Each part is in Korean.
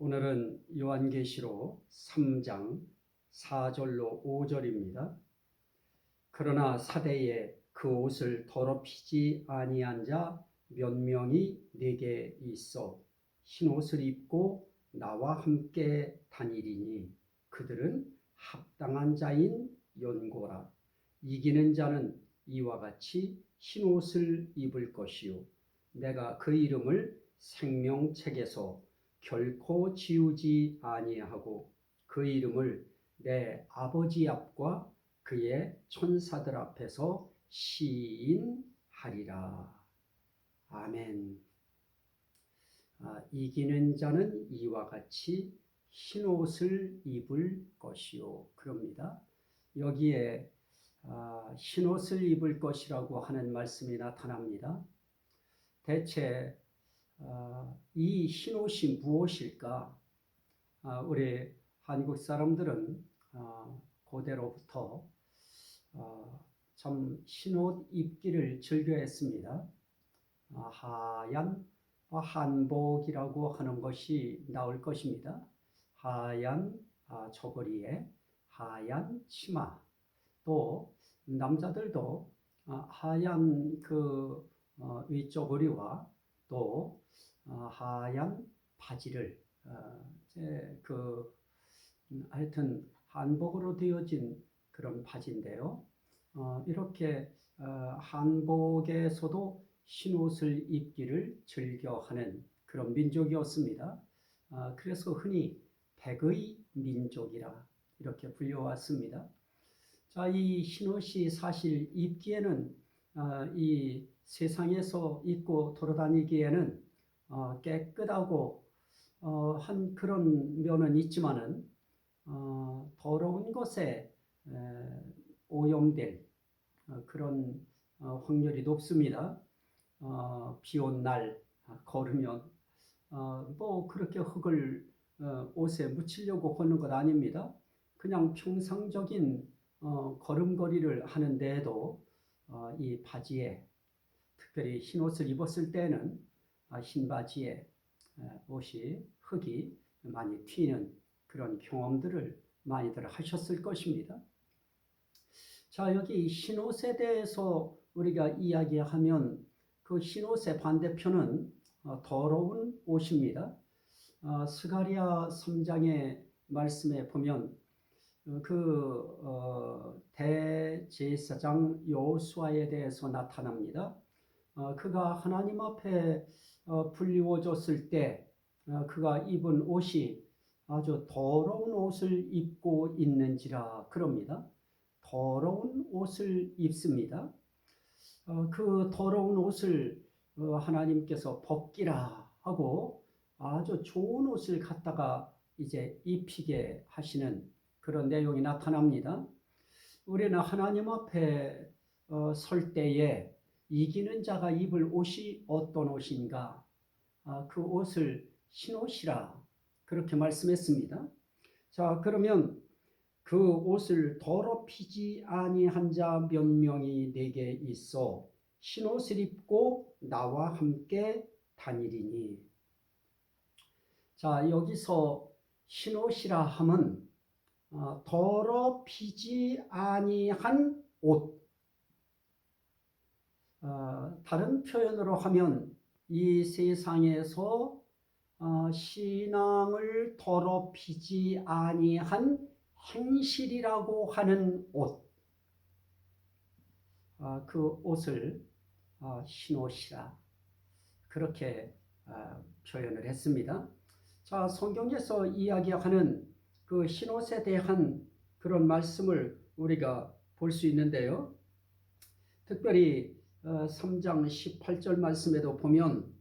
오늘은 요한계시록 3장 4절로 5절입니다. 그러나 사대에 그 옷을 더럽히지 아니한 자 몇 명이 내게 있어 흰 옷을 입고 나와 함께 다니리니 그들은 합당한 자인 연고라 이기는 자는 이와 같이 흰 옷을 입을 것이요 내가 그 이름을 생명책에서 결코 지우지 아니하고 그 이름을 내 아버지 앞과 그의 천사들 앞에서 시인하리라. 아멘. 아, 이기는 자는 이와 같이 흰 옷을 입을 것이요. 그럽니다. 여기에 아, 흰 옷을 입을 것이라고 하는 말씀이 나타납니다. 대체 아, 이흰 옷이 무엇일까? 아, 우리 한국 사람들은 아, 고대로부터 참 흰옷 입기를 즐겨했습니다. 하얀 한복이라고 하는 것이 나올 것입니다. 하얀 저고리에 하얀 치마 또 남자들도 하얀 그 어, 위저고리와 또 어, 하얀 바지를 어, 그 음, 하여튼 한복으로 되어진 그런 바지인데요. 이렇게 한복에서도 흰 옷을 입기를 즐겨하는 그런 민족이었습니다. 그래서 흔히 백의 민족이라 이렇게 불려왔습니다. 자, 이 흰옷이 사실 입기에는 이 세상에서 입고 돌아다니기에는 어, 깨끗하고 어, 한 그런 면은 있지만은 어, 더러운 것에 오염될 그런 확률이 높습니다. 비온 날 걸으면 뭐 그렇게 흙을 옷에 묻히려고 하는 것 아닙니다. 그냥 평상적인 걸음걸이를 하는데도 이 바지에 특별히 흰 옷을 입었을 때는 아, 흰 바지에 옷이 흙이 많이 튀는 그런 경험들을 많이들 하셨을 것입니다. 자, 여기 흰 옷에 대해서 우리가 이야기하면 그흰 옷의 반대편은 어, 더러운 옷입니다. 어, 스가리아 3장의 말씀에 보면 어, 그 대제사장 여호수아에 대해서 나타납니다. 어, 그가 하나님 앞에 어, 불리워졌을 때 어, 그가 입은 옷이 아주 더러운 옷을 입고 있는지라 그럽니다. 더러운 옷을 입습니다. 그 더러운 옷을 하나님께서 벗기라 하고 아주 좋은 옷을 갖다가 이제 입히게 하시는 그런 내용이 나타납니다. 우리는 하나님 앞에 설 때에 이기는 자가 입을 옷이 어떤 옷인가? 아, 그 옷을 흰옷이라 그렇게 말씀했습니다. 자, 그러면 그 옷을 더럽히지 아니한 자 몇 명이 내게 있어 흰옷을 입고 나와 함께 다니리니. 자, 여기서 흰옷이라 함은 어, 더럽히지 아니한 옷 어, 다른 표현으로 하면 이 세상에서 어, 신앙을 더럽히지 아니한 행실이라고 하는 옷, 어, 그 옷을 어, 흰옷이라 그렇게 어, 표현을 했습니다. 자, 성경에서 이야기하는 그 흰옷에 대한 그런 말씀을 우리가 볼 수 있는데요. 특별히 3장 어, 18절 말씀에도 보면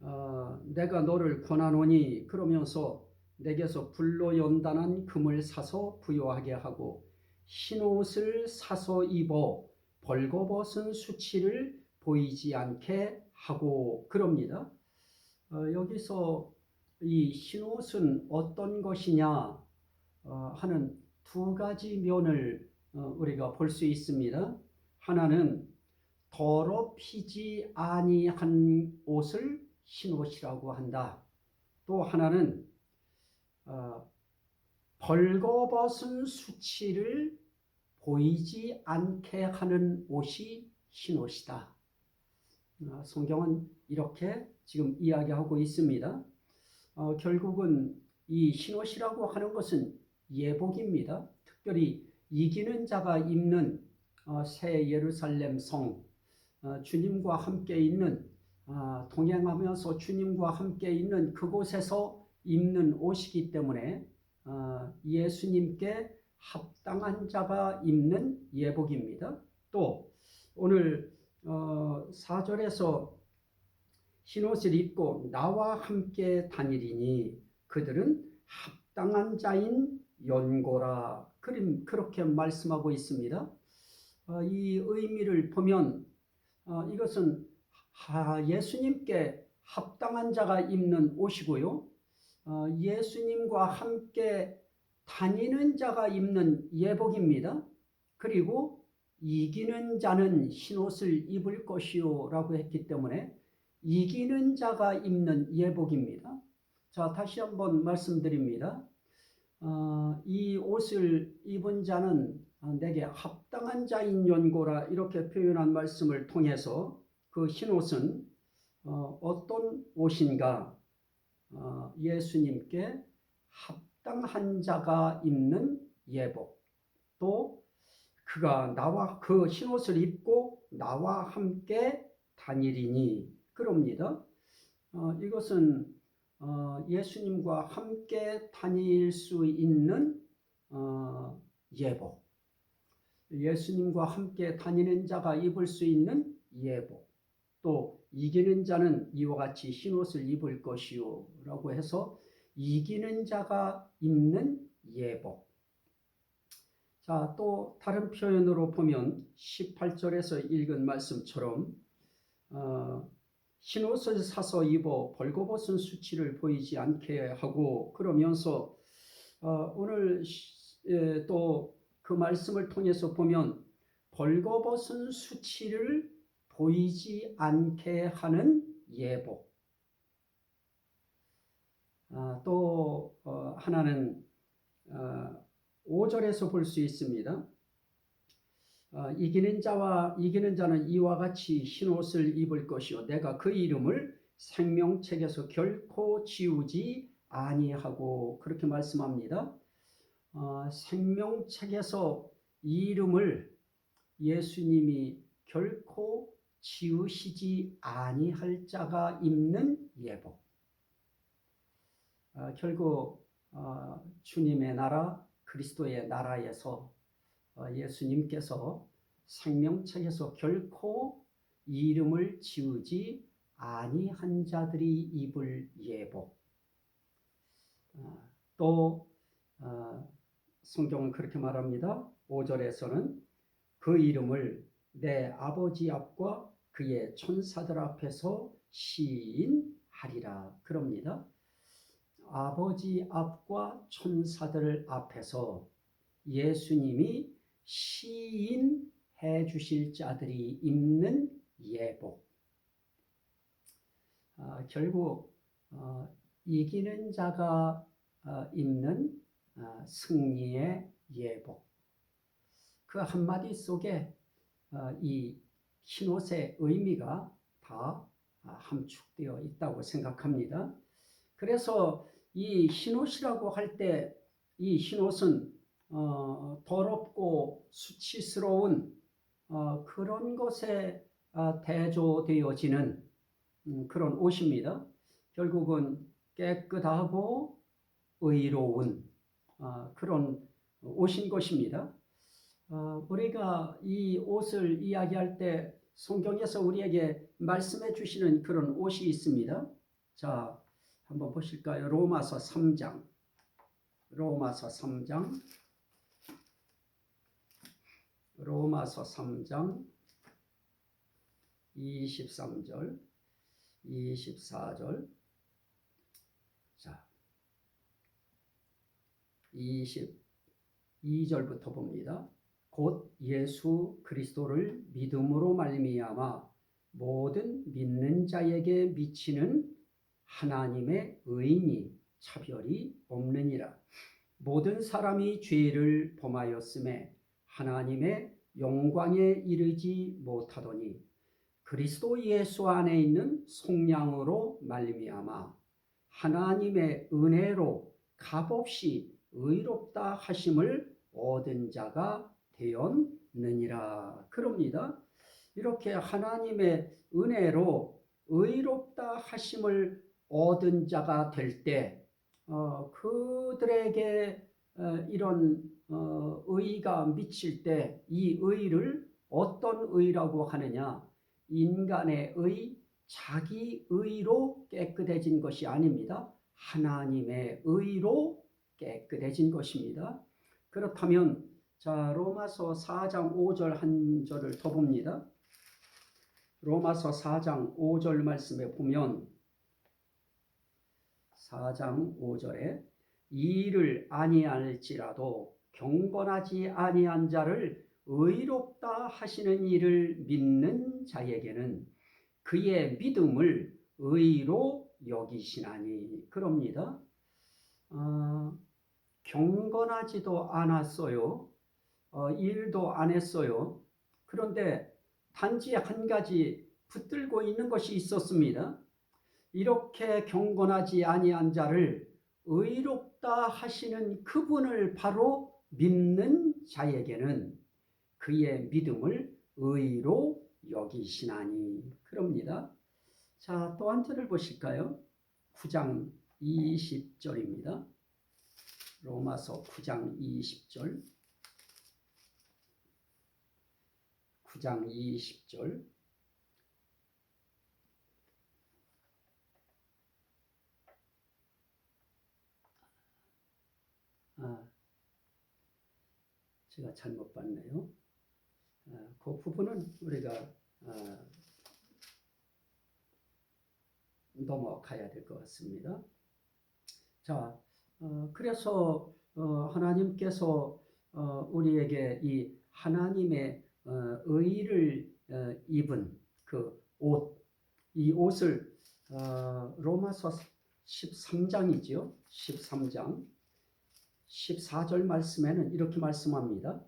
어, 내가 너를 권하노니 그러면서 내게서 불로 연단한 금을 사서 부여하게 하고 흰옷을 사서 입어 벌거벗은 수치를 보이지 않게 하고 그럽니다. 어, 여기서 이 흰옷은 어떤 것이냐 어, 하는 두 가지 면을 어, 우리가 볼 수 있습니다. 하나는 더럽히지 아니한 옷을 흰옷이라고 한다. 또 하나는 어, 벌거벗은 수치를 보이지 않게 하는 옷이 흰옷이다. 어, 성경은 이렇게 지금 이야기하고 있습니다. 어, 결국은 이 흰옷이라고 하는 것은 예복입니다. 특별히 이기는 자가 입는 어, 새 예루살렘 성, 어, 주님과 함께 있는 아, 동행하면서 주님과 함께 있는 그곳에서 입는 옷이기 때문에 어, 예수님께 합당한 자가 입는 예복입니다. 또 오늘 어, 4절에서 흰옷을 입고 나와 함께 다니리니 그들은 합당한 자인 연고라 그렇게 말씀하고 있습니다. 어, 이 의미를 보면 어, 이것은 예수님께 합당한 자가 입는 옷이고요. 어, 예수님과 함께 다니는 자가 입는 예복입니다. 그리고 이기는 자는 흰옷을 입을 것이요 라고 했기 때문에 이기는 자가 입는 예복입니다. 자, 다시 한번 말씀드립니다. 어, 이 옷을 입은 자는 내게 합당한 자인 연고라 이렇게 표현한 말씀을 통해서 그 흰옷은 어, 떤 옷인가? 어, 예수님께 합당한 자가 입는 예복. 또 그가 나와 그 흰옷을 입고 나와 함께 다니리니 그럽니다. 어, 이것은 어, 예수님과 함께 다닐 수 있는 어, 예복. 예수님과 함께 다니는 자가 입을 수 있는 예복. 또 이기는 자는 이와 같이 흰옷을 입을 것이요 라고 해서 이기는 자가 입는 예복. 자, 또 다른 표현으로 보면 18절에서 읽은 말씀처럼 어, 흰옷을 사서 입어 벌거벗은 수치를 보이지 않게 하고 그러면서 어, 오늘 예, 또 그 말씀을 통해서 보면 벌거벗은 수치를 보이지 않게 하는 예복. 아, 또 어, 하나는 어, 5절에서 볼 수 있습니다. 어, 이기는 자와 이기는 자는 이와 같이 흰 옷을 입을 것이요 내가 그 이름을 생명책에서 결코 지우지 아니하고 그렇게 말씀합니다. 어, 생명책에서 이 이름을 예수님이 결코 지우시지 아니할 자가 입는 예복. 어, 결국 어, 주님의 나라 그리스도의 나라에서 어, 예수님께서 생명책에서 결코 이름을 지우지 아니한 자들이 입을 예복. 어, 또 어, 성경은 그렇게 말합니다. 5절에서는 그 이름을 내 아버지 앞과 그의 천사들 앞에서 시인하리라 그럽니다. 아버지 앞과 천사들 앞에서 예수님이 시인해 주실 자들이 입는 예복. 어, 결국 어, 이기는 자가 어, 입는 어, 승리의 예복. 그 한마디 속에 어, 이 흰옷의 의미가 다 함축되어 있다고 생각합니다. 그래서 이 흰옷이라고 할 때 이 흰옷은 어, 더럽고 수치스러운 어, 그런 것에 어, 대조되어지는 음, 그런 옷입니다. 결국은 깨끗하고 의로운 어, 그런 옷인 것입니다. 어, 우리가 이 옷을 이야기할 때 성경에서 우리에게 말씀해 주시는 그런 옷이 있습니다. 자, 한번 보실까요? 로마서 3장. 로마서 3장. 로마서 3장 23절, 24절. 자. 22절부터 봅니다. 곧 예수 그리스도를 믿음으로 말미암아 모든 믿는 자에게 미치는 하나님의 의인이 차별이 없느니라. 모든 사람이 죄를 범하였음에 하나님의 영광에 이르지 못하더니 그리스도 예수 안에 있는 속량으로 말미암아 하나님의 은혜로 값없이 의롭다 하심을 얻은 자가 되었느니라. 그럽니다. 이렇게 하나님의 은혜로 의롭다 하심을 얻은 자가 될 때, 어, 그들에게 어, 이런 어, 의가 미칠 때 이 의를 어떤 의라고 하느냐? 인간의 의, 자기 의로 깨끗해진 것이 아닙니다. 하나님의 의로 깨끗해진 것입니다. 그렇다면 자 로마서 4장 5절 한 절을 더 봅니다. 로마서 4장 5절 말씀에 보면 4장 5절에 이를 아니할지라도 경건하지 아니한 자를 의롭다 하시는 이를 믿는 자에게는 그의 믿음을 의로 여기시나니 그럽니다. 어, 경건하지도 않았어요. 어, 일도 안 했어요. 그런데 단지 한 가지 붙들고 있는 것이 있었습니다. 이렇게 경건하지 아니한 자를 의롭다 하시는 그분을 바로 믿는 자에게는 그의 믿음을 의로 여기시나니 그럽니다. 자, 또 한 절을 보실까요? 9장 20절입니다. 로마서 9장 20절. 9장 20절. 아, 제가 잘못 봤네요. 아, 그 부분은 우리가 아, 넘어가야 될 것 같습니다. 자, 어, 그래서 어, 하나님께서 어, 우리에게 이 하나님의 어, 의를 어, 입은 그 옷, 이 옷을 어, 로마서 13장이죠. 13장 14절 말씀에는 이렇게 말씀합니다.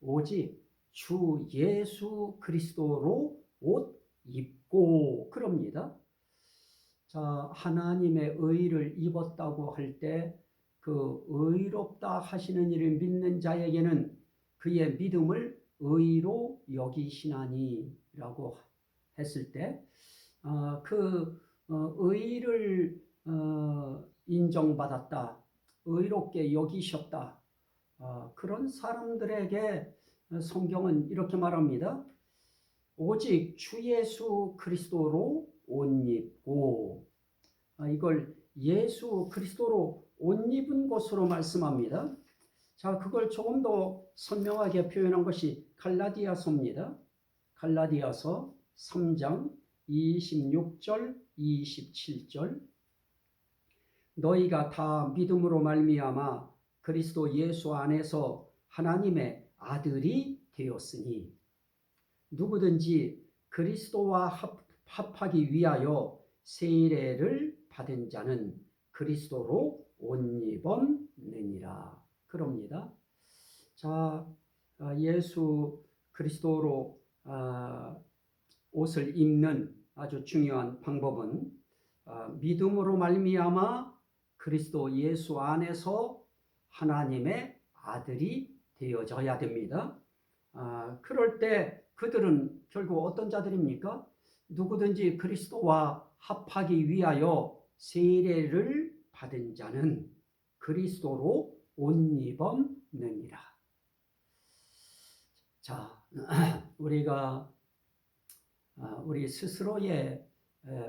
오직 주 예수 그리스도로 옷 입고 그럽니다. 자, 하나님의 의를 입었다고 할 때 그 의롭다 하시는 일을 믿는 자에게는 그의 믿음을 의로 여기시나니라고 했을 때, 어, 그 어, 의를 어, 인정받았다, 의롭게 여기셨다. 어, 그런 사람들에게 성경은 이렇게 말합니다. 오직 주 예수 그리스도로 옷 입고 아, 이걸 예수 그리스도로 옷 입은 것으로 말씀합니다. 자, 그걸 조금 더 선명하게 표현한 것이 갈라디아서입니다. 갈라디아서 3장 26절, 27절. 너희가 다 믿음으로 말미암아 그리스도 예수 안에서 하나님의 아들이 되었으니 누구든지 그리스도와 합, 합하기 위하여 세례를 받은 자는 그리스도로 옷 입었느니라. 그럽니다. 자, 아, 예수 그리스도로 아, 옷을 입는 아주 중요한 방법은 아, 믿음으로 말미암아 그리스도 예수 안에서 하나님의 아들이 되어져야 됩니다. 그럴 때 그들은 결국 어떤 자들입니까? 누구든지 그리스도와 합하기 위하여 세례를 받은 자는 그리스도로 옷 입었느니라. 자, 우리가 아, 우리 스스로의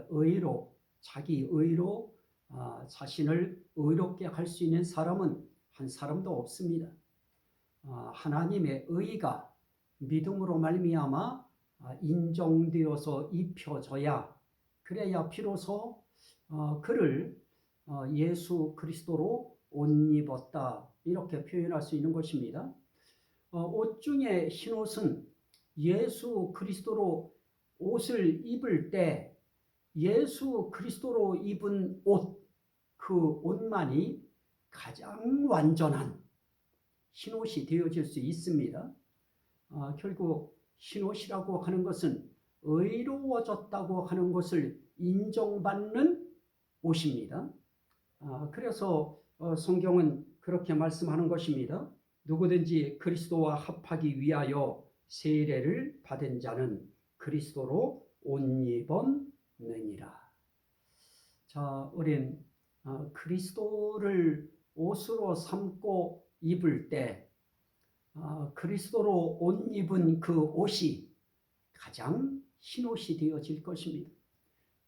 의로 자기 의로 아, 자신을 의롭게 할 수 있는 사람은 한 사람도 없습니다. 아, 하나님의 의가 믿음으로 말미암아 인정되어서 입혀져야 그래야 비로소 어, 그를 어, 예수 그리스도로 옷 입었다 이렇게 표현할 수 있는 것입니다. 어, 옷 중에 흰 옷은 예수 그리스도로 옷을 입을 때 예수 그리스도로 입은 옷 그 옷만이 가장 완전한 흰옷이 되어질 수 있습니다. 아, 결국 흰옷이라고 하는 것은 의로워졌다고 하는 것을 인정받는 옷입니다. 아, 그래서 어, 성경은 그렇게 말씀하는 것입니다. 누구든지 그리스도와 합하기 위하여 세례를 받은 자는 그리스도로 옷 입었느니라. 자, 우린 어, 그리스도를 옷으로 삼고 입을 때 어, 그리스도로 옷 입은 그 옷이 가장 흰 옷이 되어질 것입니다.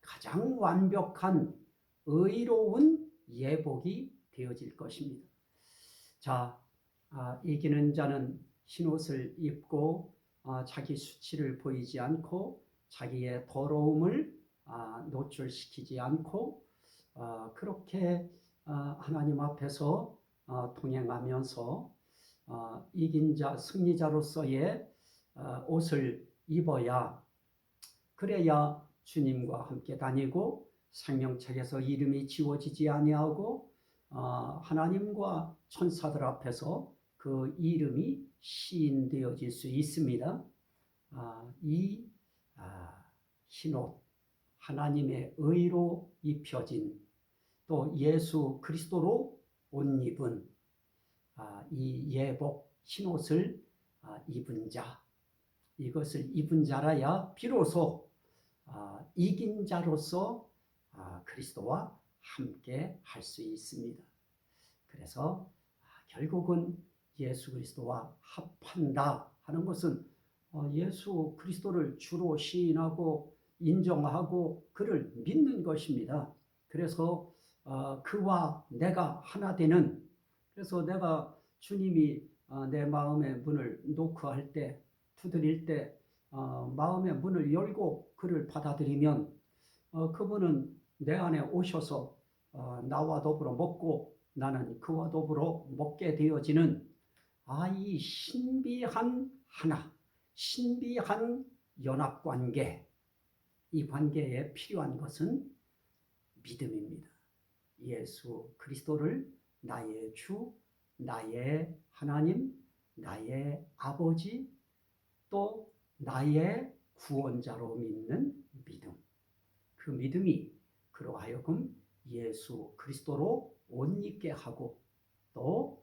가장 완벽한 의로운 예복이 되어질 것입니다. 자, 아, 이기는 자는 흰 옷을 입고 아, 자기 수치를 보이지 않고 자기의 더러움을 아, 노출시키지 않고 아, 그렇게 아, 하나님 앞에서 아, 동행하면서 아, 이긴 자 승리자로서의 아, 옷을 입어야 그래야 주님과 함께 다니고 생명책에서 이름이 지워지지 아니하고 아, 하나님과 천사들 앞에서 그 이름이 시인되어질 수 있습니다. 아, 이 아, 흰옷 하나님의 의로 입혀진 또 예수 그리스도로 옷 입은 아, 이 예복 흰옷을 아, 입은 자 이것을 입은 자라야 비로소 아, 이긴 자로서 아, 그리스도와 함께 할 수 있습니다. 그래서 아, 결국은 예수 그리스도와 합한다 하는 것은 어, 예수 그리스도를 주로 시인하고 인정하고 그를 믿는 것입니다. 그래서 어, 그와 내가 하나 되는 그래서 내가 주님이 어, 내 마음의 문을 노크할 때 두드릴 때 어, 마음의 문을 열고 그를 받아들이면 어, 그분은 내 안에 오셔서 어, 나와 더불어 먹고 나는 그와 더불어 먹게 되어지는 아이 신비한 하나 신비한 연합 관계 이 관계에 필요한 것은 믿음입니다. 예수 그리스도를 나의 주, 나의 하나님, 나의 아버지, 또 나의 구원자로 믿는 믿음. 그 믿음이 그로 하여금 예수 그리스도로 옷 입게 하고 또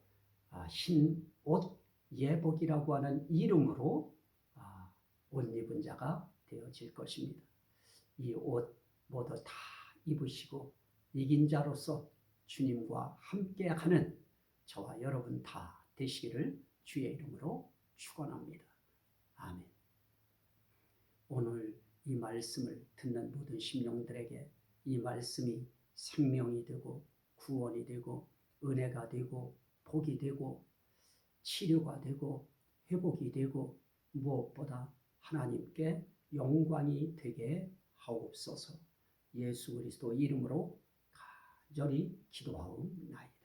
아, 흰옷 예복이라고 하는 이름으로 아, 옷 입은 자가 되어질 것입니다. 이 옷 모두 다 입으시고 이긴 자로서 주님과 함께하는 저와 여러분 다 되시기를 주의 이름으로 축원합니다. 아멘. 오늘 이 말씀을 듣는 모든 심령들에게 이 말씀이 생명이 되고 구원이 되고 은혜가 되고 복이 되고 치료가 되고 회복이 되고 무엇보다 하나님께 영광이 되게 하옵소서. 예수 그리스도 이름으로 간절히 기도하옵나이다.